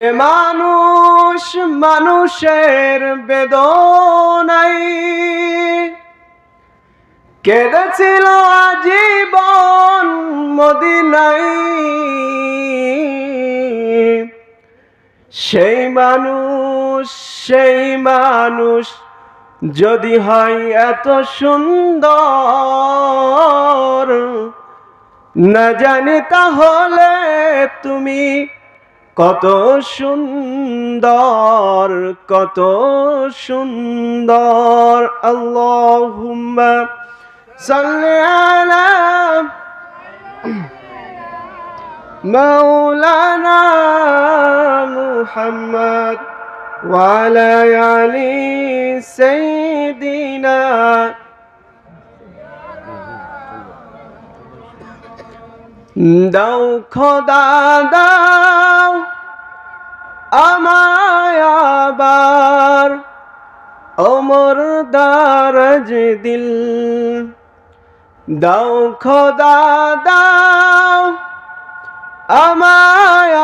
মানুষ মানুষের বেদনাই কেঁদেছিল আজীবন মদিনাই সেই মানুষ সেই মানুষ যদি হয় এত সুন্দর, না জানি তাহলে তুমি কত সুন্দর কত সুন্দর আল্লাহুম্মা সাল্লি আলা مولانا محمد وعلى آل سيدنا দাও খোদা দাও আমায় ওমর দারাজ দিল। দাও খোদা, দাও আমায়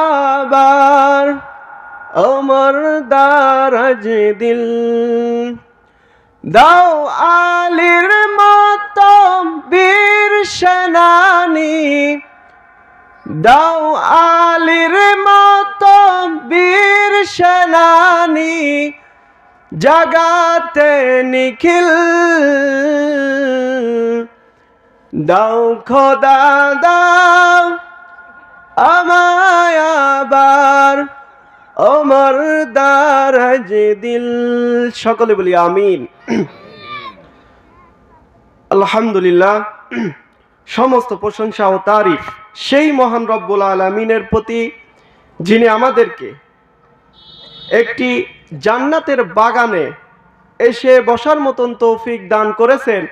ওমর দারাজ দিল। দাও আলির মতো বীর সেনানী, দাও আলির মতো বীর সেনানী জাগাতে নিখিল। দাও খোদা, দাও আমায় আবার ওমর দারাজ দিল। সকলে বলি আমিন। আলহামদুলিল্লাহ, সমস্ত প্রশংসা ও তারিফ সেই মহান রব্বুল আলমিনের প্রতি যিনি আমাদেরকে একটি জান্নাতের বাগানে এসে বসার মতন তৌফিক দান করেছেন,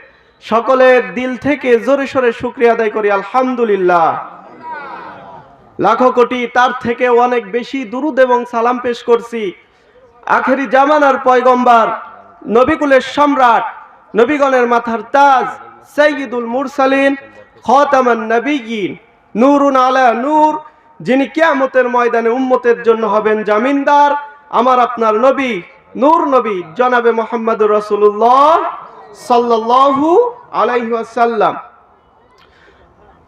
সকলের দিল থেকে জোরে সোরে শুক্রিয়া আদায় করি, আলহামদুলিল্লাহ। লাখো কোটি তার থেকে অনেক বেশি দুরুদ এবং সালাম পেশ করছি। আখেরি জামানার পয়গম্বার, নবিকুলের সম্রাট, নবীগণের মাথার তাজ সৈয়দুল মুরসালিন, খতামান নবীগিন নূরুন আলা নূর যিনি কেয়ামতের ময়দানে উম্মতের জন্য হবেন জামিনদার, আমার আপনার নবী, নূর নবী, জনাবে মোহাম্মদুর রসুল্লাহ সাল্লাল্লাহু আলাইহি ওয়াসাল্লাম।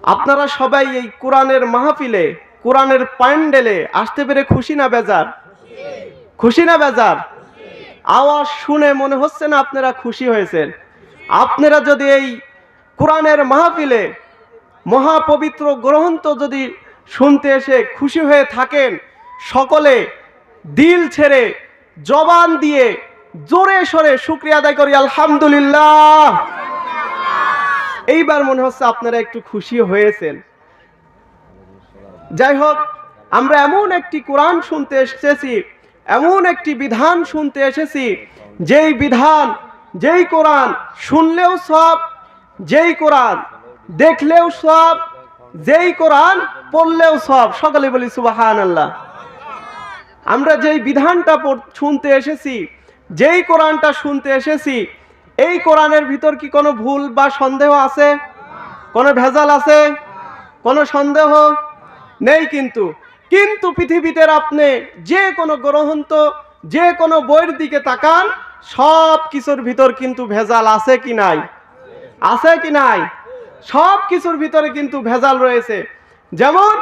আপনারা সবাই এই কোরআনের মাহফিলে, কোরআনের প্যান্ডেলে আসতে পেরে খুশি না বেজার? খুশি না বেজার? আওয়াজ শুনে মনে হচ্ছে না আপনারা খুশি হয়েছেন। আপনারা যদি এই কোরআনের মাহফিলে মহাপবিত্র গ্রন্থ যদি শুনতে এসে খুশি হয়ে থাকেন। সকলে দিল ছেড়ে জবান দিয়ে জোরে সরে শুক্রিয়া আদায় করি, আলহামদুলিল্লাহ। এইবার মনে হচ্ছে আপনারা একটু খুশি হয়েছেন। যাই হোক, আমরা এমন একটি কোরআন শুনতে এসেছি, এমন একটি বিধান শুনতে এসেছি, যেই বিধান, যেই কোরআন শুনলেও সব, যেই কোরআন দেখলেও সব, যেই কোরআন পড়লেও সব। সকলে বলি সুবাহান আল্লাহ আমরা যেই বিধানটা শুনতে এসেছি, যেই কোরআনটা শুনতে এসেছি, এই কোরআনের ভিতর কি কোনো ভুল বা সন্দেহ আছে? কোনো ভেজাল আছে? কোনো সন্দেহ নেই কিন্তু। কিন্তু পৃথিবীতে আপনি যে কোনো গ্রহন্ত যে কোনো বইয়ের দিকে তাকান, সব কিছুর ভিতর কিন্তু ভেজাল আছে কি নাই? আছে কি নাই? সব কিছুর ভিতরে কিন্তু ভেজাল রয়েছে। যেমন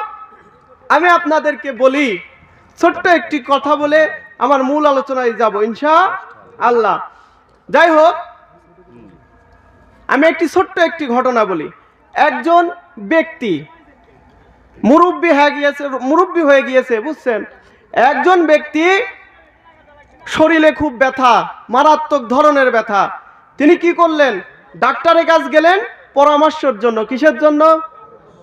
আমি আপনাদেরকে বলি, ছোট্ট একটি কথা বলে আমার মূল আলোচনায় যাব ইনশা আল্লাহ। যাই হোক, আমি একটি ছোট্ট একটি ঘটনা বলি। একজন ব্যক্তি মুরব্বী হয়ে গিয়েছে, মুরব্বী হয়ে গিয়েছে, বুঝছেন? একজন ব্যক্তি শরীরে খুব ব্যথা, মারাত্মক ধরনের ব্যথা। তিনি কি করলেন? ডাক্তারের কাছে গেলেন পরামর্শের জন্য, কিসের জন্য?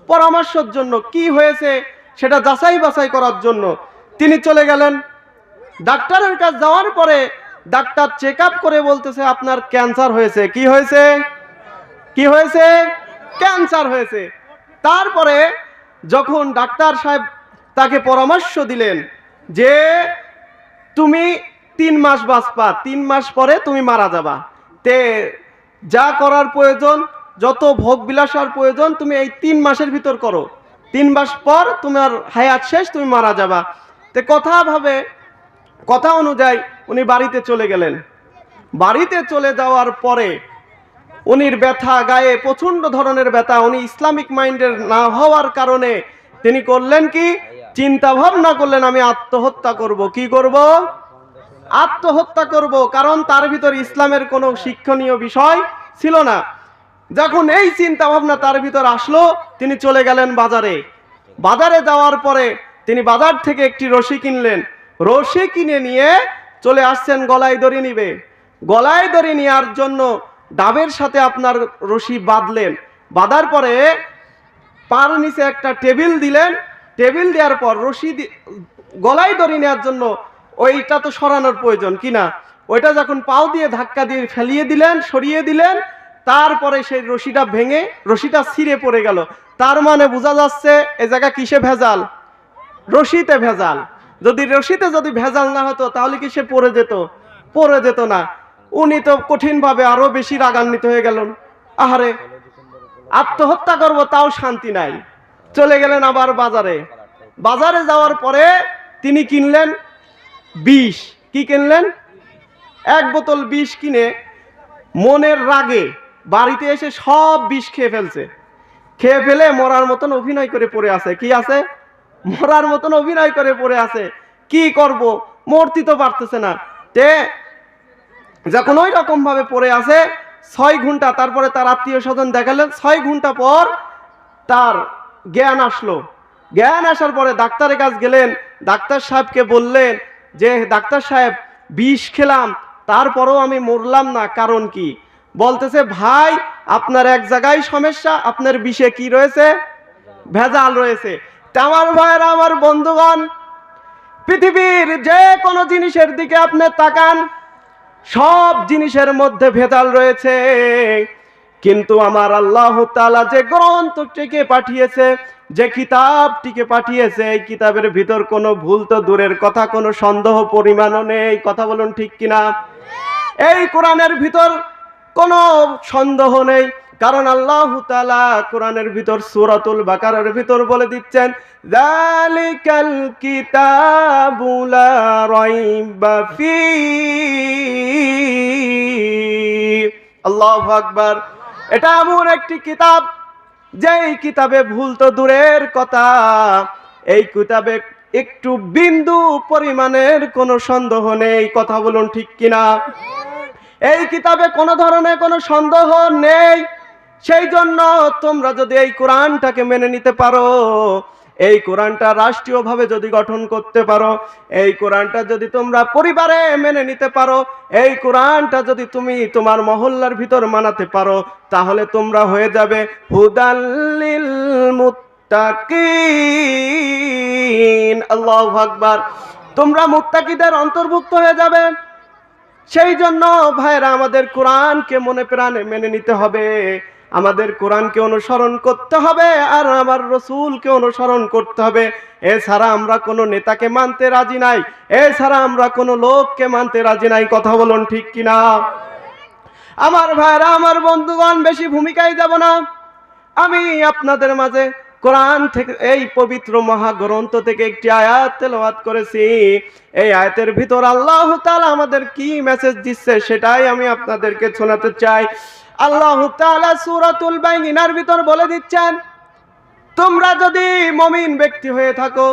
পরামর্শের জন্য কি হয়েছে সেটা যাচাই বাছাই করার জন্য তিনি চলে গেলেন। ডাক্তারের কাছে যাওয়ার পরে ডাক্তার চেক করে বলতেছে, আপনার ক্যান্সার হয়েছে। কি হয়েছে? কি হয়েছে? ক্যান্সার হয়েছে। তারপরে যখন ডাক্তার সাহেব তাকে পরামর্শ দিলেন যে, তুমি তিন মাস বাঁচবা, তিন মাস পরে তুমি মারা যাবা। তে যা করার প্রয়োজন যত ভোগ বিলাসার প্রয়োজন, তুমি এই তিন মাসের ভিতর করো। তিন মাস পর তোমার হায়াত শেষ, তুমি মারা যাবা। তে কথা ভাবে, কথা অনুযায়ী উনি বাড়িতে চলে গেলেন। বাড়িতে চলে যাওয়ার পরে উনির ব্যথা গায়ে প্রচণ্ড ধরনের ব্যথা, উনি ইসলামিক মাইন্ডের না হওয়ার কারণে তিনি করলেন কি? চিন্তা ভাবনা করলেন, আমি আত্মহত্যা করব। কি করব? আত্মহত্যা করব, কারণ তার ভিতর ইসলামের কোনো শিক্ষণীয় বিষয় ছিল না। যখন এই চিন্তা ভাবনা তার ভিতর আসলো, তিনি চলে গেলেন বাজারে। বাজারে যাওয়ার পরে তিনি বাজার থেকে একটি রশি কিনলেন। রশি কিনে নিয়ে চলে আসছেন গলায় দড়ি নিবে। গলায় দড়ি নেওয়ার জন্য ডাবের সাথে আপনার রশি বাঁধলেন। বাঁধার পরে পার নিচে একটা টেবিল দিলেন। টেবিল দেওয়ার পর রশি গলায় দড়ি নেওয়ার জন্য ওইটা তো সরানোর প্রয়োজন কিনা ওইটা যখন পাও দিয়ে ধাক্কা দিয়ে ফেলিয়ে দিলেন, সরিয়ে দিলেন তারপরে সেই রশিটা ভেঙে রশিটা ছিঁড়ে পড়ে গেল। তার মানে বোঝা যাচ্ছে এ জায়গা কিসে ভেজাল? রশিতে ভেজাল। যদি রশিতে যদি ভেজাল না হতো, তাহলে কি সে পড়ে যেত? পড়ে যেত না। উনি তো কঠিনভাবে আরও বেশি রাগান্বিত হয়ে গেলেন। আহারে, আত্মহত্যা করব তাও শান্তি নাই। চলে গেলেন আবার বাজারে। বাজারে যাওয়ার পরে তিনি কিনলেন বিষ। কি কিনলেন? এক বোতল বিষ কিনে মনের রাগে বাড়িতে এসে সব বিষ খেয়ে ফেলছে। খেয়ে ফেলে মরার মতন অভিনয় করে পড়ে আছে। কি আছে? মরার মতন অভিনয় করে পড়ে আছে। কি করব? মরতে তো পারতেছে না। তে যখন ওই রকম ভাবে পড়ে আছে, ছয় ঘণ্টা, তারপরে তার আত্মীয় স্বজন দেখালেন, ছয় ঘণ্টা পর তার জ্ঞান আসলো। জ্ঞান আসার পরে ডাক্তারের কাছে গেলেন। ডাক্তার সাহেবকে বললেন যে, ডাক্তার সাহেব, বিষ খেলাম, তারপরেও আমি মরলাম না, কারণ কি? বলতেছে, ভাই, আপনার এক জায়গায় সমস্যা, আপনার বিষে কি রয়েছে? ভেজাল রয়েছে। আমার ভাইয়েরা, আমার বন্ধুগণ, পৃথিবীর যে কোনো জিনিসের দিকে আপনি তাকান, সব জিনিসের মধ্যে ভেজাল রয়েছে। কিন্তু আমার আল্লাহ তালা যে গ্রন্থটিকে পাঠিয়েছে, যে কিতাবটিকে পাঠিয়েছে, এই কিতাবের ভিতর কোনো ভুল তো দূরের কথা, কোনো সন্দেহ, পরিমাণও নেই। কথা বলুন ঠিক কিনা? এই কোরআনের ভিতর কোনো সন্দেহ নেই, কারণ আল্লাহ তাআলা কোরআনের ভিতর, সূরাতুল বাকারার ভিতর বলে দিচ্ছেন, যালিকাল কিতাবু লা রাইবা ফি আল্লাহু আকবার। এটা এমন একটি কিতাব, যেই কিতাবে ভুল তো দূরের কথা, এই কিতাবে একটু বিন্দু পরিমাণের কোনো সন্দেহ নেই, কথা বলুন ঠিক কিনা? এই কিতাবে কোনো ধরনের কোনো সন্দেহ নেই। সেই জন্য তোমরা যদি এই কোরআনটাকে মেনে নিতে পারো, এই কোরআনটা রাষ্ট্রীয়ভাবে যদি গঠন করতে পারো, এই কোরআনটা যদি তোমরা পরিবারে মেনে নিতে পারো, এই কোরআনটা যদি তুমি তোমার মহল্লার ভিতর মানাতে পারো, তাহলে তোমরা হয়ে যাবে হুদাল্লিল মুত্তাকিন। আল্লাহু আকবার। তোমরা মুত্তাকিদের অন্তর্ভুক্ত হয়ে যাবে। সেই জন্য ভাইরা আমাদের কোরআনকে মনে প্রাণে মেনে নিতে হবে। আমাদের কোরআনকে অনুসরণ করতে হবে আর আমার রসুলকে অনুসরণ করতে হবে। এছাড়া আমরা কোনো নেতাকে মানতে রাজি নাই, এছাড়া আমরা কোনো লোককে মানতে রাজি নাই। কথা বলুন ঠিক কিনা? আমার ভাইরা আমার বন্ধুগণ, বেশি ভূমিকায় যাব না। আমি আপনাদের মাঝে কোরআন থেকে এই পবিত্র মহাগ্রন্থ থেকে একটি আয়াত তেলাওয়াত করেছি। এই আয়াতের ভিতর আল্লাহ তাআলা আমাদের কি মেসেজ দিচ্ছে সেটাই আমি আপনাদেরকে শোনাতে চাই। আল্লাহ তাআলা সূরাতুল বাইনিনার ভিতর বলে দিচ্ছেন, তোমরা যদি মমিন ব্যক্তি হয়ে থাকো,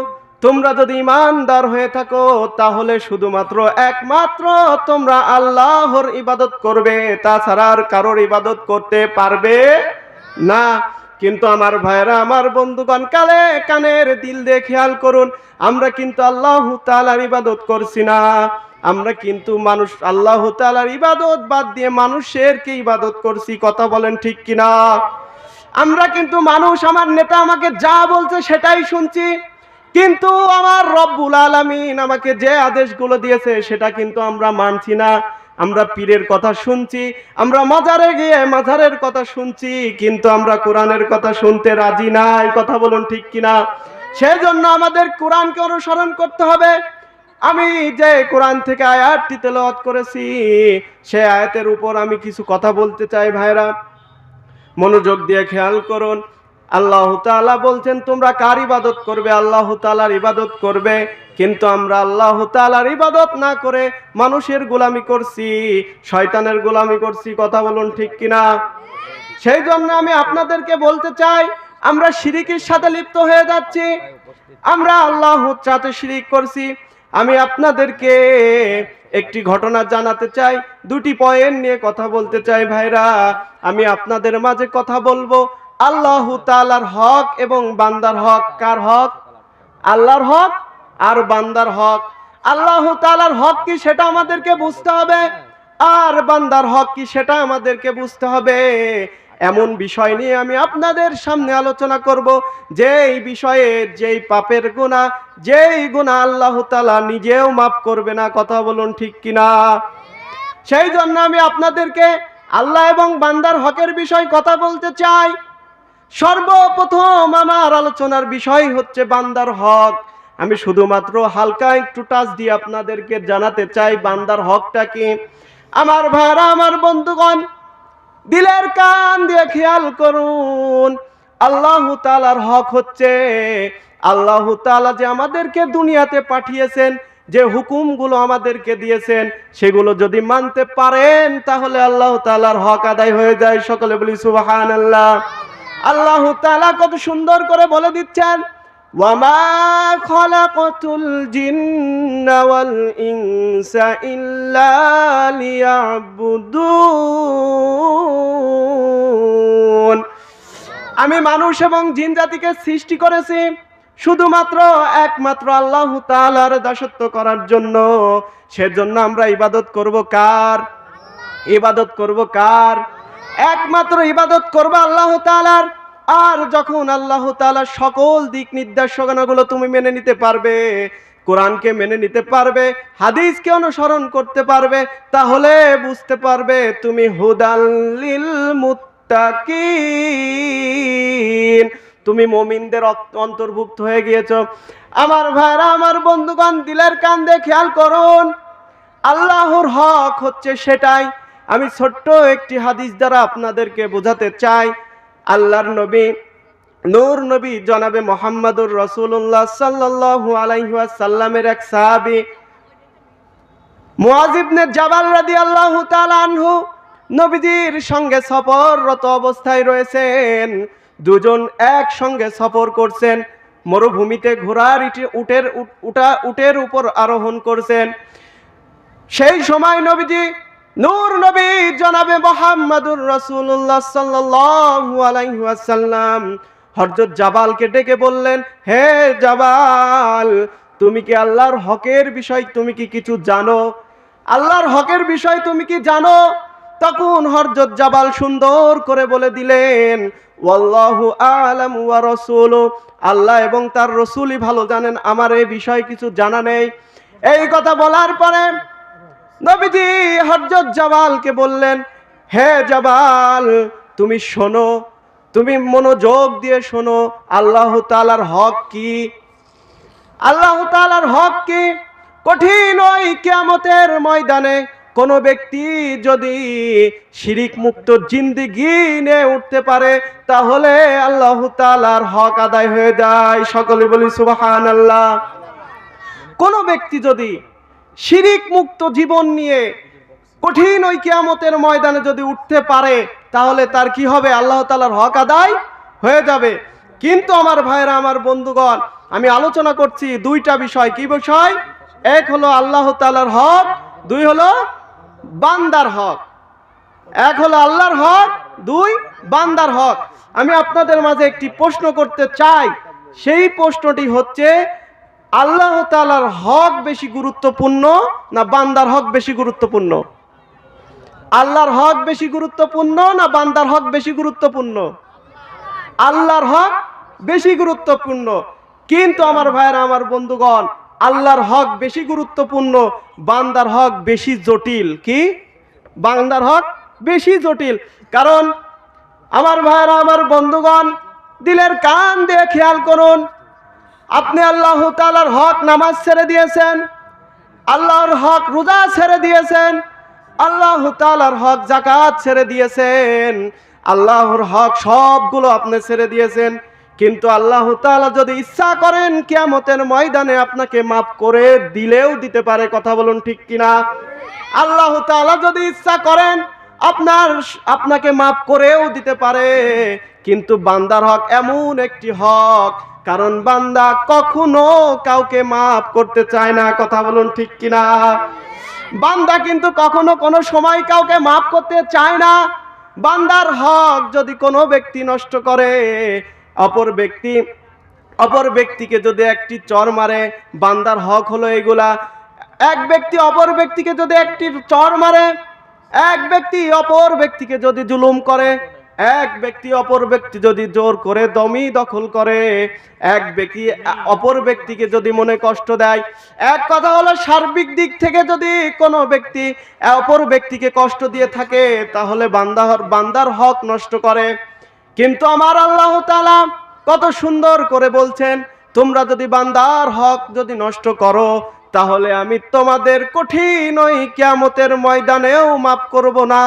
তোমরা যদি ইমানদার হয়ে থাকো, তাহলে শুধুমাত্র একমাত্র তোমরা আল্লাহর ইবাদত করবে। তাছাড়া আর কারোর ইবাদত করতে পারবে না। কিন্তু আমার ভাইরা আমার বন্ধুগণ, কালে কানের দিল দিয়ে খেয়াল করুন, আমরা কিন্তু আল্লাহ তাআলার ইবাদত করছি না। আমরা কিন্তু মানুষ, আল্লাহ তাআলার ইবাদত বাদ দিয়ে মানুষের কে ইবাদত করছি, কথা বলেন ঠিক কিনা? আমরা কিন্তু মানুষ, আমার নেতা আমাকে যা বলছে সেটাই শুনছি, কিন্তু আমার রব্বুল আলামিন আমাকে যে আদেশগুলো দিয়েছে সেটা কিন্তু আমরা মানছি না। আমরা পীরের কথা শুনছি, আমরা মাজারে গিয়ে মাজারের কথা শুনছি, কিন্তু আমরা কোরআনের কথা শুনতে রাজি নাই, কথা বলুন ঠিক কিনা? সেই জন্য আমাদের কোরআনকে অনুসরণ করতে হবে। আমি যে কোরআন থেকে আয়াতটি তেলাওয়াত করেছি সেই আয়াতের উপর আমি কিছু কথা বলতে চাই ভাইরা। মনোযোগ দিয়ে খেয়াল করুন। আল্লাহ তাআলা বলছেন, তোমরা কার ইবাদত করবে? আল্লাহ তাআলার ইবাদত করবে, কিন্তু আমরা আল্লাহ তাআলার ইবাদত না করে মানুষের গোলামি করছি, শয়তানের গোলামি করছি, কথা বলুন ঠিক কিনা? সেই জন্য আমি আপনাদেরকে বলতে চাই, আমরা শিরিকের সাথে লিপ্ত হয়ে যাচ্ছি, আমরা আল্লাহ সাথে শিরিক করছি। আমি আপনাদেরকে একটি ঘটনা জানাতে চাই, দুটি পয়েন্ট নিয়ে কথা বলতে চাই ভাইরা। আমি আপনাদের মাঝে কথা বলব আল্লাহ তাআলার হক এবং বান্দার হক, কার হক? আল্লাহর হক আর বান্দার হক। আল্লাহ তালার হক কি সেটা আমাদেরকে বুঝতে হবে? আর বান্দার হক কি সেটা আমাদেরকে বুঝতে হবে? এমন বিষয় নিয়ে আমি আপনাদের সামনে আলোচনা করব, যেই বিষয়ে যেই পাপের গুণা যেই গুণা আল্লাহ তালা নিজেও মাফ করবে না, কথা বলুন ঠিক কিনা? সেই জন্য আমি আপনাদেরকে আল্লাহ এবং বান্দার হকের বিষয় কথা বলতে চাই। সর্বপ্রথম আমার আলোচনার বিষয় হচ্ছে বান্দার হক। আমি শুধুমাত্র হালকা একটু টাচ দিয়ে আপনাদেরকে জানাতে চাই, বান্দার হকটা কি? আমার ভাইরা, আমার বন্ধুগণ, দিলের কান দিয়ে খেয়াল করুন, আল্লাহ তালার হক হচ্ছে, আল্লাহ তালা যে আমাদেরকে দুনিয়াতে পাঠিয়েছেন, যে হুকুমগুলো আমাদেরকে দিয়েছেন, সেগুলো যদি মানতে পারেন, তাহলে আল্লাহ তালার হক আদায় হয়ে যায়। সকলে বলি সুবাহান আল্লাহ আল্লাহ তালা কত সুন্দর করে বলে দিচ্ছেন আমি মানুষ এবং জিন জাতিকে সৃষ্টি করেছি শুধুমাত্র একমাত্র আল্লাহ তাআলার দাসত্ব করার জন্য। সেজন্য আমরা ইবাদত করব কার? ইবাদত করব কার? একমাত্র ইবাদত করব আল্লাহ তাআলার। আর যখন আল্লাহ তাআলা সকল দিক নির্দেশনাগুলো তুমি মেনে নিতে পারবে, কোরআনকে মেনে নিতে পারবে, হাদিসকে অনুসরণ করতে পারবে, তাহলে বুঝতে পারবে তুমি হুদাল্লিল তুমি মমিনদের অন্তর্ভুক্ত হয়ে গিয়েছ। আমার ভাইরা, আমার বন্ধুগণ, দিলের কান দিয়ে খেয়াল করুন। আল্লাহর হক হচ্ছে সেটাই। আমি ছোট্ট একটি হাদিস দ্বারা আপনাদেরকে বোঝাতে চাই। আল্লাহর নবী, নূর নবী জনাবে মোহাম্মদুর রসুল্লাহ সাল্লাল্লাহু আলাইহি ওয়াসাল্লামের এক সাহাবী সঙ্গে সফররত অবস্থায় রয়েছেন। দুজন একসঙ্গে সফর করছেন, মরুভূমিতে ঘোড়ার উটের, উট- উটা, উটের উপর আরোহণ করছেন। সেই সময় নবীজি নূর নবী জনাবে মোহাম্মদুর রাসূলুল্লাহ সাল্লাল্লাহু আলাইহি ওয়াসাল্লাম। হযরত জাবালকে ডেকে বললেন, হে জাবাল, তুমি কি আল্লাহর হকের বিষয় তুমি কি কিছু জানো? আল্লাহর হকের বিষয় তুমি কি জানো? তখন হরজত জাবাল সুন্দর করে বলে দিলেন, ওয়াল্লাহু আলাম ওয়া রাসূলু, আল্লাহ এবং তার রসুলই ভালো জানেন, আমার এই বিষয়ে কিছু জানা নেই। এই কথা বলার পরে নবীজি হরজত জাবালকে বললেন, হে জাবাল, তুমি শোনো, তুমি মনোযোগ দিয়ে শোনো, আল্লাহ তাআলার হক কি? আল্লাহ তাআলার হক কি? কঠিন ওই কিয়ামতের ময়দানে কোন ব্যক্তি যদি শিরিক মুক্ত জিন্দিগি নিয়ে উঠতে পারে, তাহলে আল্লাহ তাআলার হক আদায় হয়ে যায়। সকলে বলি সুবহানাল্লাহ। কোন ব্যক্তি যদি শিরিক মুক্ত জীবন নিয়ে কঠিন ওই কিয়ামতের ময়দানে যদি উঠতে পারে, তাহলে তার কি হবে? আল্লাহ তালার হক আদায় হয়ে যাবে। কিন্তু আমার ভাইরা আমার বন্ধুগণ, আমি আলোচনা করছি দুইটা বিষয়। কি বিষয়? এক হলো আল্লাহ তালার হক, দুই হলো বান্দার হক। এক হলো আল্লাহর হক, দুই বান্দার হক। আমি আপনাদের মাঝে একটি প্রশ্ন করতে চাই। সেই প্রশ্নটি হচ্ছে আল্লাহ তালার হক বেশি গুরুত্বপূর্ণ না বান্দার হক বেশি গুরুত্বপূর্ণ? আল্লাহর হক বেশি গুরুত্বপূর্ণ না বান্দার হক বেশি গুরুত্বপূর্ণ? আল্লাহর হক বেশি গুরুত্বপূর্ণ। কিন্তু আমার ভাইয়েরা, আমার বন্ধুগণ, আল্লাহর হক বেশি গুরুত্বপূর্ণ, বান্দার হক বেশি জটিল। কি? বান্দার হক বেশি জটিল। কারণ আমার ভাইয়েরা, আমার বন্ধুগণ, দিলের কান দিয়ে খেয়াল করুন আপনি আল্লাহ তাআলার হক নামাজ ছেড়ে দিয়েছেন, আল্লাহর হক রোজা ছেড়ে দিয়েছেন, আল্লাহ তাআলার হক জাকাত ছেড়ে দিয়েছেন, আল্লাহর হক সবগুলো আপনি ছেড়ে দিয়েছেন, কিন্তু আল্লাহ তাআলা যদি ইচ্ছা করেন কিয়ামতের ময়দানে আপনাকে মাফ করে দিলেও দিতে পারে, কথা বলুন ঠিক কিনা? আল্লাহ তাআলা যদি ইচ্ছা করেন আপনার আপনাকে মাফ করেও দিতে পারে, কিন্তু বান্দার হক এমন একটি হক কারণ বান্দা কখনো কাউকে মাফ করতে চায় না, কথা বলুন ঠিক কিনা? বান্দা কিন্তু কখনো কোনো সময় কাউকে মাফ করতে চায় না। বান্দার হক যদি কোনো ব্যক্তি নষ্ট করে, অপর ব্যক্তি, অপর ব্যক্তিকে যদি একটি চর মারে, বান্দার হক হলো এগুলা। এক ব্যক্তি অপর ব্যক্তিকে যদি একটি চর মারে, এক ব্যক্তি অপর ব্যক্তিকে যদি জুলুম করে এক ব্যক্তি অপর ব্যক্তি যদি জোর করে দমি দখল করে, এক ব্যক্তি অপর ব্যক্তিকে যদি মনে কষ্ট দেয়, এক কথা হলো সার্বিক দিক থেকে যদি কোনো ব্যক্তি অপর ব্যক্তিকে কষ্ট দিয়ে থাকে, তাহলে বান্দার বান্দার হক নষ্ট করে। কিন্তু আমার আল্লাহ তাআলা কত সুন্দর করে বলছেন, তোমরা যদি বান্দার হক যদি নষ্ট করো, তাহলে আমি তোমাদের কঠিন ওই কিয়ামতের ময়দানেও মাফ করব না।